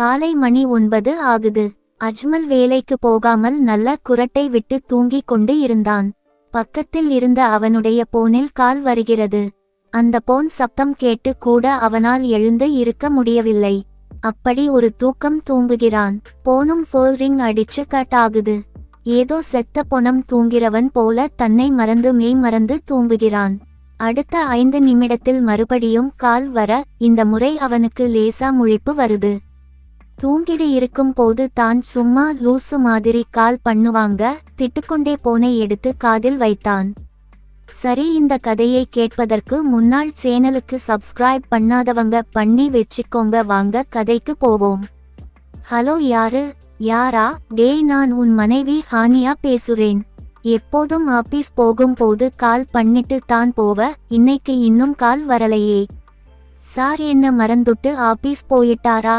காலை மணி ஒன்பது ஆகுது. அஜ்மல் வேலைக்கு போகாமல் நல்ல குரட்டை விட்டு தூங்கிக் கொண்டு இருந்தான். பக்கத்தில் இருந்த அவனுடைய போனில் கால் வருகிறது. அந்த போன் சப்தம் கேட்டு கூட அவனால் எழுந்து இருக்க முடியவில்லை. அப்படி ஒரு தூக்கம் தூங்குகிறான். போனும் ஃபோல் ரிங் அடிச்சு கட் ஆகுது. ஏதோ செத்த பொணம் தூங்கிறவன் போல தன்னை மறந்து மெய் மறந்து தூங்குகிறான். அடுத்த ஐந்து நிமிடத்தில் மறுபடியும் கால் வர இந்த முறை அவனுக்கு லேசா முழிப்பு வருது. தூங்கிடு இருக்கும் போது தான் சும்மா லூசு மாதிரி கால் பண்ணுவாங்க திட்டுக்கொண்டே போனை எடுத்து காதில் வைத்தான். சரி இந்த கதையை கேட்பதற்கு முன்னாள் சேனலுக்கு சப்ஸ்கிரைப் பண்ணாதவங்க பண்ணி வச்சுக்கோங்க வாங்க கதைக்கு போவோம். ஹலோ யாரு? யாரா? டேய் நான் உன் மனைவி ஹானியா பேசுறேன். எப்போதும் ஆபீஸ் போகும்போது கால் பண்ணிட்டு தான் போவ இன்னைக்கு இன்னும் கால் வரலையே. சார் என்ன மறந்துட்டு ஆபீஸ் போயிட்டாரா?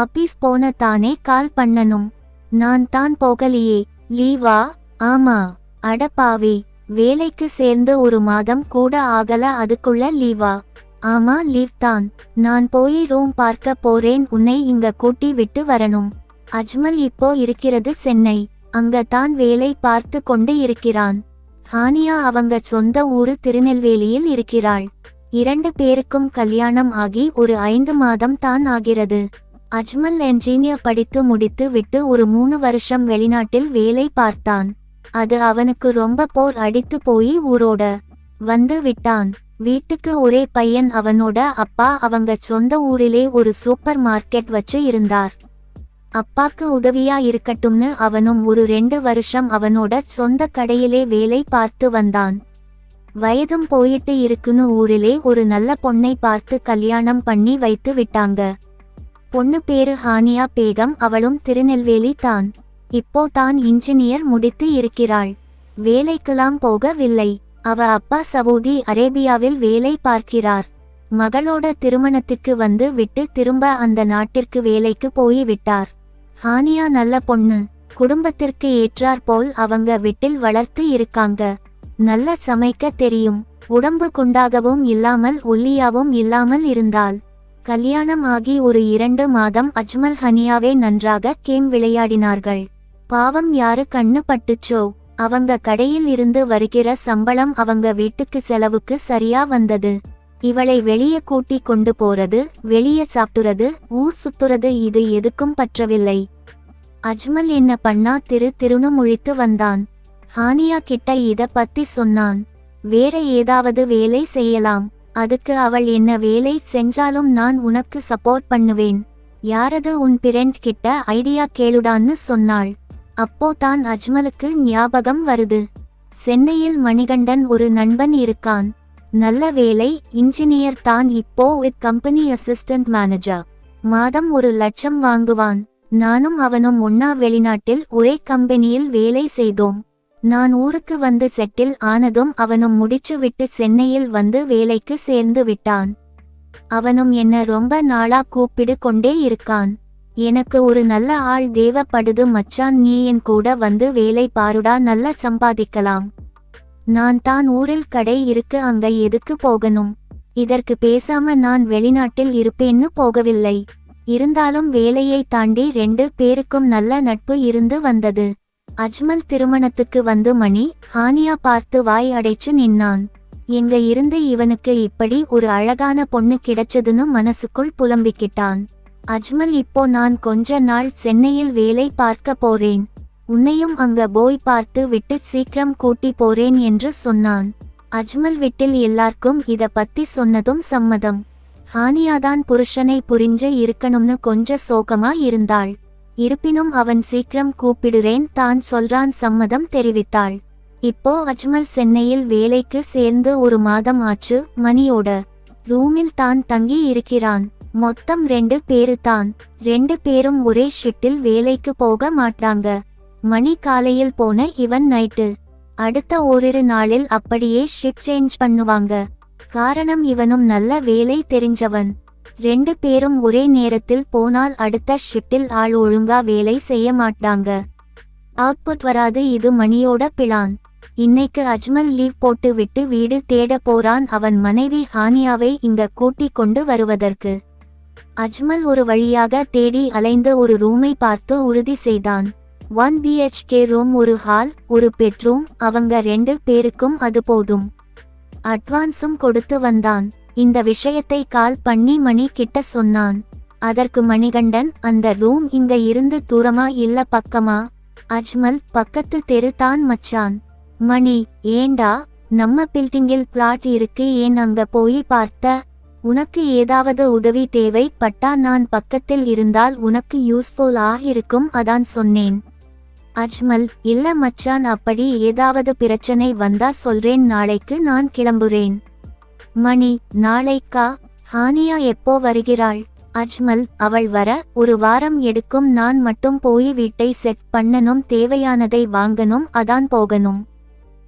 ஆபீஸ் போன தானே கால் பண்ணனும் நான் தான் போகலையே. லீவா ஆமா. அடப்பாவே வேலைக்கு சேர்ந்து ஒரு மாதம் கூட ஆகல அதுக்குள்ள லீவா ஆமா லீவ் தான். நான் போய் ரூம் பார்க்க போறேன். உன்னை இங்க கூட்டி விட்டு வரணும். அஜ்மல் இப்போ இருக்கிறது சென்னை. அங்க தான் வேலை பார்த்து கொண்டு இருக்கிறான். ஹானியா அவங்க சொந்த ஊரு திருநெல்வேலியில் இருக்கிறாள். இரண்டு பேருக்கும் கல்யாணம் ஆகி ஒரு ஐந்து மாதம் தான் ஆகிறது. அஜ்மல் என்ஜினியர் படித்து முடித்து விட்டு ஒரு மூணு வருஷம் வெளிநாட்டில் வேலை பார்த்தான். அது அவனுக்கு ரொம்ப போர் அடித்து போய் ஊரோட வந்து விட்டான். வீட்டுக்கு ஒரே பையன் அவனோட அப்பா அவங்க சொந்த ஊரிலே ஒரு சூப்பர் மார்க்கெட் வச்சு இருந்தார். அப்பாக்கு உதவியா இருக்கட்டும்னு அவனும் ஒரு ரெண்டு வருஷம் அவனோட சொந்த கடையிலே வேலை பார்த்து வந்தான். வயதும் போயிட்டு இருக்குன்னு ஊரிலே ஒரு நல்ல பொண்ணை பார்த்து கல்யாணம் பண்ணி வைத்து விட்டாங்க. பொண்ணு பேரு ஹானியா பேகம் அவளும் திருநெல்வேலி தான். இப்போ தான் இன்ஜினியர் முடித்து இருக்கிறாள். வேலைக்கெல்லாம் போகவில்லை. அவ அப்பா சவுதி அரேபியாவில் வேலை பார்க்கிறார். மகளோட திருமணத்திற்கு வந்து விட்டு திரும்ப அந்த நாட்டிற்கு வேலைக்கு போய் விட்டார் ஹானியா நல்ல பொண்ணு. குடும்பத்திற்கு ஏற்றார் போல் அவங்க வீட்டில் வளர்த்து இருக்காங்க. நல்ல சமைக்க தெரியும். உடம்பு குண்டாகவும் இல்லாமல் ஒல்லியாவும் இல்லாமல் இருந்தாள். கல்யாணம் ஆகி ஒரு இரண்டு மாதம் அஜ்மல் ஹனியாவே நன்றாக கேம் விளையாடினார்கள். பாவம் யாரு கண்ணு பட்டுச்சோ? அவங்க கடையில் இருந்து வருகிற சம்பளம் அவங்க வீட்டுக்கு செலவுக்கு சரியா வந்தது. இவளை வெளியே கூட்டி கொண்டு போறது வெளியே சாப்பிட்டுறது ஊர் சுத்துறது இது எதுக்கும் பற்றவில்லை. அஜ்மல் என்ன பண்ணா திரு திருனு முழித்து வந்தான். ஹானியா கிட்ட இத பத்தி சொன்னான். வேற ஏதாவது வேலை செய்யலாம். அதுக்கு அவள் என்ன வேலை செஞ்சாலும் நான் உனக்கு சப்போர்ட் பண்ணுவேன். யாரது உன் பிரண்ட் கிட்ட ஐடியா கேளுடான்னு சொன்னாள். அப்போ தான் அஜ்மலுக்கு ஞாபகம் வருது. சென்னையில் மணிகண்டன் ஒரு நண்பன் இருக்கான். நல்ல வேலை இன்ஜினியர் தான் இப்போ வித் கம்பெனி அசிஸ்டன்ட் மேனேஜர் மாதம் ஒரு லட்சம் வாங்குவான். நானும் அவனும் ஒன்னா வெளிநாட்டில் ஒரே கம்பெனியில் வேலை செய்தோம். நான் ஊருக்கு வந்து செட்டில் ஆனதும் அவனும் முடிச்சுவிட்டு சென்னையில் வந்து வேலைக்கு சேர்ந்து விட்டான். அவனும் என்ன ரொம்ப நாளா கூப்பிடு கொண்டே இருக்கான். எனக்கு ஒரு நல்ல ஆள் தேவைப்படுது மச்சான் நீ என் கூட வந்து வேலை பாருடா நல்லா சம்பாதிக்கலாம். நான் தான் ஊரில் கடை இருக்கு அங்க எதுக்கு போகணும்? இதற்கு பேசாம நான் வெளிநாட்டில் இருப்பேன்னு போகவில்லை. இருந்தாலும் வேலையை தாண்டி ரெண்டு பேருக்கும் நல்ல நட்பு இருந்து வந்தது. அஜ்மல் திருமணத்துக்கு வந்து மணி ஹானியா பார்த்து வாய் அடைச்சு நின்னான். எங்க இருந்து இவனுக்கு இப்படி ஒரு அழகான பொண்ணு கிடைச்சதுன்னு மனசுக்குள் புலம்பிக்கிட்டான். அஜ்மல் இப்போ நான் கொஞ்ச நாள் சென்னையில் வேலை பார்க்க போறேன். உன்னையும் அங்க போய் பார்த்து விட்டு சீக்கிரம் கூட்டி போறேன் என்று சொன்னான். அஜ்மல் வீட்டில் எல்லாருக்கும் இத பத்தி சொன்னதும் சம்மதம். ஹானியாதான் புருஷனை புரிஞ்சு இருக்கணும்னு கொஞ்ச சோகமா இருந்தாள். இருப்பினும் அவன் சீக்கிரம் கூப்பிடுறேன் தான் சொல்றான் சம்மதம் தெரிவித்தாள். இப்போ அஜ்மல் சென்னையில் வேலைக்கு சேர்ந்து ஒரு மாதம் ஆச்சு மணியோட ரூமில் தான் தங்கி இருக்கிறான். மொத்தம் ரெண்டு பேரு தான். ரெண்டு பேரும் ஒரே ஷிட்டில் வேலைக்கு போக மாட்டாங்க. மணி காலையில் போன இவன் நைட்டு. அடுத்த ஓரிரு நாளில் அப்படியே ஷிட் சேஞ்ச் பண்ணுவாங்க. காரணம் இவனும் நல்ல வேலை தெரிஞ்சவன். ரெண்டு பேரும் ஒரே நேரத்தில் போனால் அடுத்த ஷிஃப்டில் ஆள் ஒழுங்கா வேலை செய்ய மாட்டாங்க. அவுட்புட் வராது இது மணியோட பிளான். இன்னைக்கு அஜ்மல் லீவ் போட்டு விட்டு வீடு தேட போறான் அவன் மனைவி ஹானியாவை இங்க கூட்டிக் கொண்டு வருவதற்கு. அஜ்மல் ஒரு வழியாக தேடி அலைந்து ஒரு ரூமை பார்த்து உறுதி செய்தான். ஒன் பிஹெச்கே ரூம் ஒரு ஹால் ஒரு பெட்ரூம் அவங்க ரெண்டு பேருக்கும் அது போதும். அட்வான்ஸும் கொடுத்து வந்தான். இந்த விஷயத்தை கால் பண்ணி மணி கிட்ட சொன்னான். அதற்கு மணிகண்டன் அந்த ரூம் இங்க இருந்து தூரமா இல்ல பக்கமா? அஜ்மல் பக்கத்து தெரு தான் மச்சான். மணி ஏண்டா? நம்ம பில்டிங்கில் பிளாட் இருக்கு ஏன் அங்க போய் பார்த்த? உனக்கு ஏதாவது உதவி தேவை பட்டா நான் பக்கத்தில் இருந்தால் உனக்கு யூஸ்ஃபுல் ஆகிருக்கும் அதான் சொன்னேன். அஜ்மல் இல்ல மச்சான் அப்படி ஏதாவது பிரச்சனை வந்தா சொல்றேன் நாளைக்கு நான் கிளம்புறேன். மணி நாளைக்கா? ஹானியா எப்போ வருகிறாள்? அஜ்மல் அவள் வர ஒரு வாரம் எடுக்கும். நான் மட்டும் போய் வீட்டை செட் பண்ணனும் தேவையானதை வாங்கணும். அதான் போகணும்.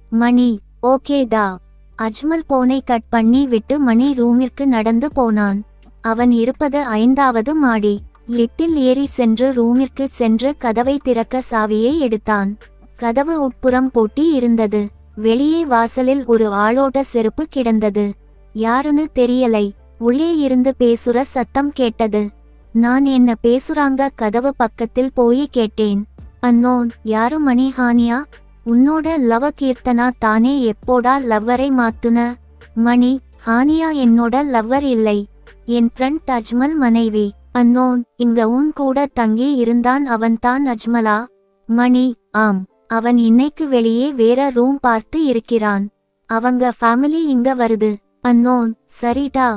மணி ஓகேடா அஜ்மல் போனை கட் பண்ணி விட்டு மணி ரூமிற்கு நடந்து போனான். அவன் இருப்பது ஐந்தாவது மாடி. லிட்டில் ஏறி சென்று ரூமிற்கு சென்று கதவை திறக்க சாவியை எடுத்தான். கதவு உட்புறம் பூட்டி இருந்தது. வெளியே வாசலில் ஒரு ஆளோட செருப்பு கிடந்தது. யாருன்னு தெரியலை. உள்ளே இருந்து பேசுற சத்தம் கேட்டது. நான் என்ன பேசுறாங்க? கதவு பக்கத்தில் போய் கேட்டேன். அன்னோன் யாரு மணி ஹானியா உன்னோட லவ கீர்த்தனா தானே? எப்போடா லவ்வரை மாத்துன? மணி ஹானியா என்னோட லவ்வர் இல்லை. என் ஃப்ரெண்ட் அஜ்மல் மனைவி. அன்னோன் இங்க உன் கூட தங்கி இருந்தான் அவன்தான் அஜ்மலா? மணி ஆம். அவன் இன்னைக்கு வெளியே வேற ரூம் பார்த்து இருக்கிறான். அவங்க ஃபேமிலி இங்க வருது. அன்னோன் சரிடா.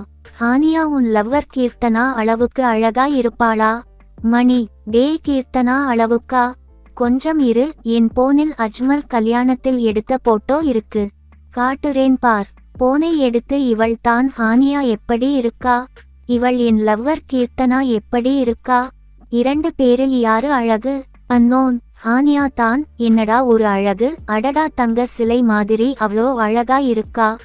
ஹானியா உன் லவ்வர் கீர்த்தனா அளவுக்கு அழகா இருப்பாளா? மணி டே கீர்த்தனா அளவுக்கா? கொஞ்சம் இரு என் போனில் அஜ்மல் கல்யாணத்தில் எடுத்த போட்டோ இருக்கு. காட்டுறேன் பார். போனை எடுத்து இவள் தான் ஹானியா எப்படி இருக்கா? இவள் என் லவ்வர் கீர்த்தனா எப்படி இருக்கா? இரண்டு பேரில் யாரு அழகு? அன்னோன் ஹானியா தான் என்னடா ஒரு அழகு? அடடா தங்க சிலை மாதிரி அவ்வளோ அழகா இருக்கா?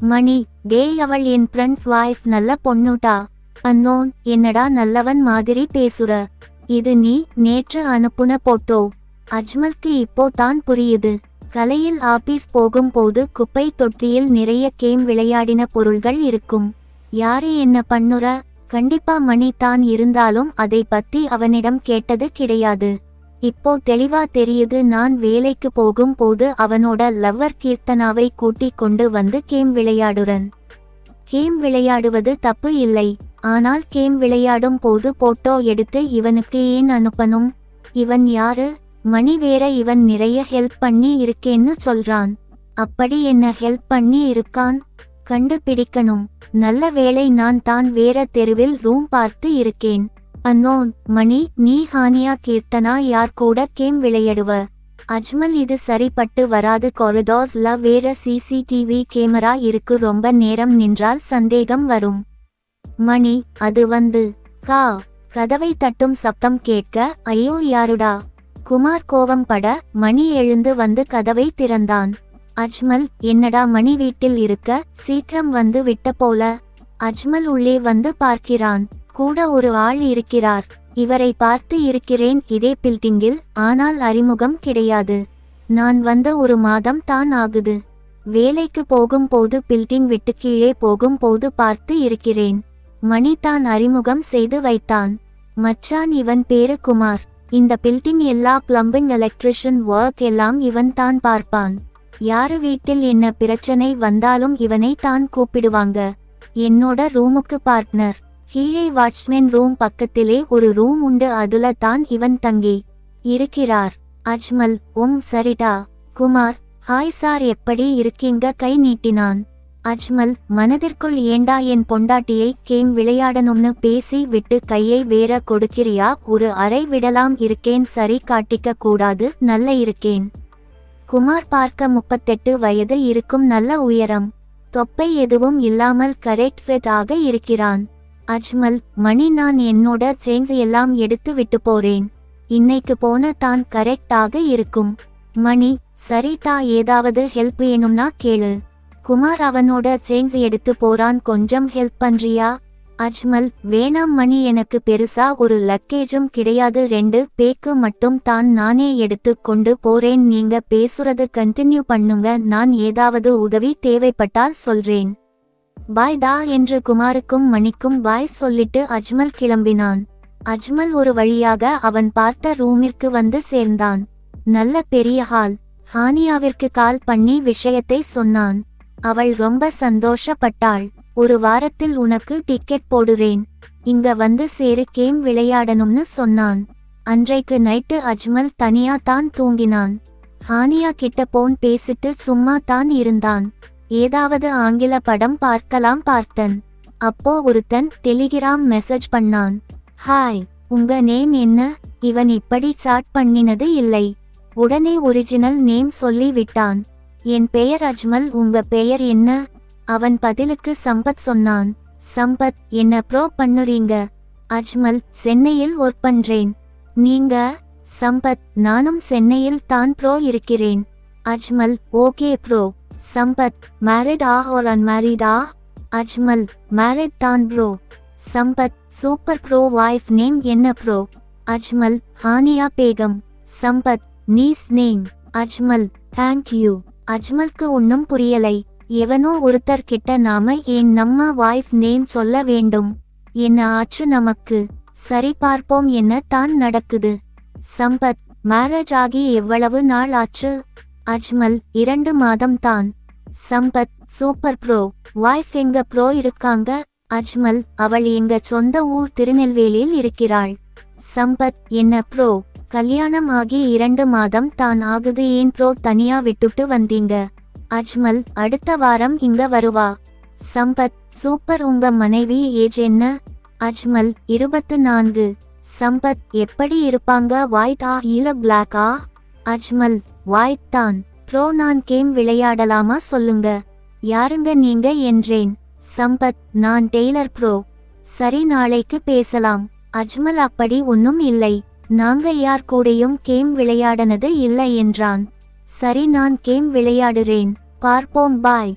மணி டேய் அவள் என் ஃப்ரெண்ட் வைஃப் நல்ல பொண்ணுட்டா அன்னோன் என்னடா நல்லவன் மாதிரி பேசுற. இது நீ நேற்று அனுப்புன போட்டோ. அஜ்மல்க்கு இப்போ தான் புரியுது. கலையில் ஆபீஸ் போகும்போது குப்பை தொட்டியில் நிறைய கேம் விளையாடின பொருள்கள் இருக்கும். யாரு என்ன பண்ணுற? கண்டிப்பா மணி தான் இருந்தாலும் அதை பத்தி அவனிடம் கேட்டது கிடையாது. இப்போ தெளிவா தெரியுது நான் வேலைக்கு போகும் போது அவனோட லவ்வர் கீர்த்தனாவை கூட்டிக் கொண்டு வந்து கேம் விளையாடுறன். கேம் விளையாடுவது தப்பு இல்லை. ஆனால் கேம் விளையாடும் போது போட்டோ எடுத்து இவனுக்கு ஏன் அனுப்பணும்? இவன் யாரு? மணி வேற இவன் நிறைய ஹெல்ப் பண்ணி இருக்கேன்னு சொல்றான். அப்படி என்ன ஹெல்ப் பண்ணி இருக்கான்? கண்டுபிடிக்கணும். நல்ல வேளை நான் தான் வேற தெருவில் ரூம் பார்த்து இருக்கேன். அன்னோன் மணி நீ ஹானியா கீர்த்தனா யார் கூட கேம் விளையடுவ? அஜ்மல் இது சரிப்பட்டு வராது. கொரிடோர்ஸ்ல வேற சிசிடிவி கேமரா இருக்கு. ரொம்ப நேரம் நின்றால் சந்தேகம் வரும். மணி அது வந்து கா கதவை தட்டும் சப்தம் கேட்க ஐயோ யாருடா? குமார் கோவம் பட மணி எழுந்து வந்து கதவை திறந்தான். அஜ்மல் என்னடா மணி வீட்டில் இருக்க? சீக்கிரம் வந்து விட்ட போல. அஜ்மல் உள்ளே வந்து பார்க்கிறான். கூட ஒரு ஆள் இருக்கிறார். இவரை பார்த்து இருக்கிறேன் இதே பில்டிங்கில் ஆனால் அறிமுகம் கிடையாது. நான் வந்த ஒரு மாதம் தான் ஆகுது. வேலைக்கு போகும்போது பில்டிங் விட்டு கீழே போகும்போது பார்த்து இருக்கிறேன். மணி தான் அறிமுகம் செய்து வைத்தான். மச்சான் இவன் பேரு குமார். இந்த பில்டிங் எல்லா பிளம்பிங் எலக்ட்ரிஷியன் ஒர்க் எல்லாம் இவன் தான் பார்ப்பான். யாரு வீட்டில் என்ன பிரச்சனை வந்தாலும் இவனை தான் கூப்பிடுவாங்க. என்னோட ரூமுக்கு பார்ட்னர். கீழே வாட்ச்மேன் ரூம் பக்கத்திலே ஒரு ரூம் உண்டு அதுல தான் இவன் தங்கி இருக்கிறார். அஜ்மல் உம் சரிடா குமார் ஹாய் சார் எப்படி இருக்கீங்க? கை நீட்டினான். அஜ்மல் மனதிற்குள் ஏண்டா என் பொண்டாட்டியை கேம் விளையாடணும்னு பேசி விட்டு கையை வேற கொடுக்கிறியா? ஒரு அறை விடலாம் இருக்கேன் சரி காட்டிக்க கூடாது நல்ல இருக்கேன். குமார் பார்க்க முப்பத்தெட்டு வயது இருக்கும் நல்ல உயரம். தொப்பை எதுவும் இல்லாமல் கரெக்ட் ஃபிட் ஆக இருக்கிறான். அஜ்மல் மணி நான் என்னோட திங்ஸ் எல்லாம் எடுத்து விட்டு போறேன். இன்னைக்கு போன தான் கரெக்டாக இருக்கும். மணி சரிட்டா ஏதாவது ஹெல்ப் வேணும்னா கேளு. குமார் அவனோட சேங்ஸ் எடுத்து போறான் கொஞ்சம் ஹெல்ப் பண்றியா? அஜ்மல் வேணாம் மணி எனக்கு பெருசா ஒரு லக்கேஜும் கிடையாது ரெண்டு பேக்கு மட்டும் தான் நானே எடுத்து கொண்டு போறேன் நீங்க பேசுறது கண்டினியூ பண்ணுங்க நான் ஏதாவது உதவி தேவைப்பட்டால் சொல்றேன். பாய் டா என்று குமாருக்கும் மணிக்கும் பாய் சொல்லிட்டு அஜ்மல் கிளம்பினான். அஜ்மல் ஒரு வழியாக அவன் பார்த்த ரூமிற்கு வந்து சேர்ந்தான். நல்ல பெரிய ஹால். ஹானியாவிற்கு கால் பண்ணி விஷயத்தை சொன்னான். அவள் ரொம்ப சந்தோஷப்பட்டாள். ஒரு வாரத்தில் உனக்கு டிக்கெட் போடுறேன். இங்க வந்து சேரு கேம் விளையாடணும்னு சொன்னான். அன்றைக்கு நைட்டு அஜ்மல் தனியா தான் தூங்கினான். ஹானியா கிட்ட போன் பேசிட்டு சும்மா தான் இருந்தான். ஏதாவது ஆங்கில படம் பார்க்கலாம் பார்த்தன். அப்போ ஒருத்தன் டெலிகிராம் மெசேஜ் பண்ணான். ஹாய் உங்க நேம் என்ன? இவன் இப்படி சாட் பண்ணினது இல்லை. உடனே ஒரிஜினல் நேம் சொல்லி விட்டான். என் பெயர் அஜ்மல் உங்க பெயர் என்ன அவன் பதிலுக்கு சம்பத் சொன்னான். சம்பத் என்ன ப்ரோ பண்ணுறீங்க? அஜ்மல் சென்னையில் ஒர்க் பண்றேன். நீங்க? சம்பத் நானும் சென்னையில் தான் ப்ரோ இருக்கிறேன். Ajmal okay bro. Sampath married ah or unmarried ஆ அஜ்மல் மேரிட் தான் bro Sampath super bro wife name என்ன bro Ajmal Haniya Begum. Sampath nice name Ajmal thank you அஜ்மல்க்கு ஒன்றும் புரியலை. எவனோ ஒருத்தர் கிட்ட நாம ஏன் நம்ம வைஃப் நேம் சொல்ல வேண்டும்? என்ன ஆச்சு நமக்கு? சரி பார்ப்போம் என்ன தான் நடக்குது. சம்பத் மேரேஜ் ஆகி எவ்வளவு நாள் ஆச்சு? அஜ்மல் இரண்டு மாதம் தான். Sampath super bro. வாய்ஃப் எங்க ப்ரோ இருக்காங்க? அஜ்மல் அவள் எங்க சொந்த ஊர் திருநெல்வேலியில் இருக்கிறாள். சம்பத் என்ன ப்ரோ? கல்யாணம் ஆகி இரண்டு மாதம் தான் ஆகுது. ஏன் ப்ரோ தனியா விட்டுட்டு வந்தீங்க? அஜ்மல் அடுத்த வாரம் இங்க வருவா? சம்பத் சூப்பர். உங்க மனைவி ஏஜ் என்ன? அஜ்மல் இருபத்து நான்கு. சம்பத் எப்படி இருப்பாங்க? ஒயிட் ஆ இல்ல பிளாக்கா அஜ்மல் ஒயிட் தான் ப்ரோ நான் கேம் விளையாடலாமா? சொல்லுங்க. யாருங்க நீங்க? என்றேன். சம்பத் நான் டெய்லர் ப்ரோ. சரி நாளைக்கு பேசலாம். அஜ்மல் அப்படி ஒன்னும் இல்லை. நாங்க யார் கூடயும் கேம் விளையாடனது இல்லை என்றான். சரி நான் கேம் விளையாடுறேன். பார்ப்போம் பாய்.